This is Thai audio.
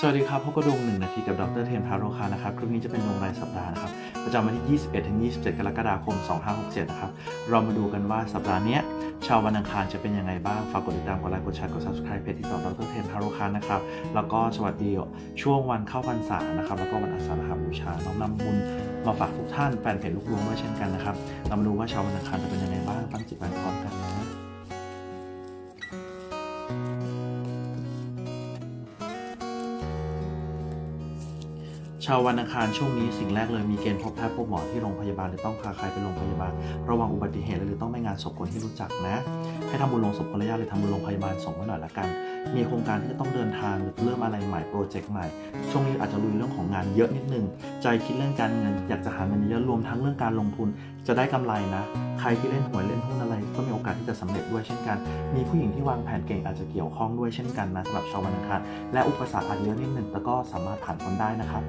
สวัสดีครับพบกับดวงหนึ่งนาทีกับดรเทนพาโรคานะครับคลิปนี้จะเป็นดวงรายสัปดาห์นะครับ ประจำวันที่ 21ถึง27 กรกฎาคม 2567 นะครับ เรามาดูกันว่าสัปดาห์นี้ชาววันอังคารจะเป็นยังไงบ้าง ฝากกดติดตามกดไลค์กดแชร์กด subscribe เพจที่ต่อดรเทนพาโรคานะครับ แล้วก็สวัสดีช่วงวันเข้าพรรษานะครับ แล้วก็วันอาสาฬหบูชาน้อมนำบุญมาฝากทุกท่านแฟนเพจลูกดวงด้วยเช่นกันนะครับเรามาดูว่าชาววันอังคารจะเป็นยังไงบ้าง ชาววันอังคารช่วงนี้สิ่งแรกเลยมีเกณฑ์พบแพทย์พบหมอที่โรงพยาบาลหรือต้องพาใครไปโรงพยาบาล ระวังอุบัติเหตุหรือต้องไปงานศพคนที่รู้จักนะ ให้ทำบุญลงศพคนละญาติหรือทำบุญโรงพยาบาลส่งไว้หน่อยละกัน มีโครงการที่จะต้องเดินทางหรือเริ่มอะไรใหม่โปรเจกต์ใหม่ ช่วงนี้อาจจะลุยเรื่องของงานเยอะนิดนึง ใจคิดเรื่องการเงิน อยากจะหาเงินเยอะรวมทั้งเรื่องการลงทุน จะได้กำไรนะ ใครที่เล่นหวยเล่นหุ้นอะไร ก็มีโอกาสที่จะสำเร็จด้วยเช่นกัน มีผู้หญิงที่วางแผนเก่งอาจจะเกี่ยวข้องด้วยเช่นกันนะสำหรับชาววันอังคารและอุปสรรคอาจจะเยอะนิดนึงแต่ก็สามารถผ่านพ้นได้นะครับ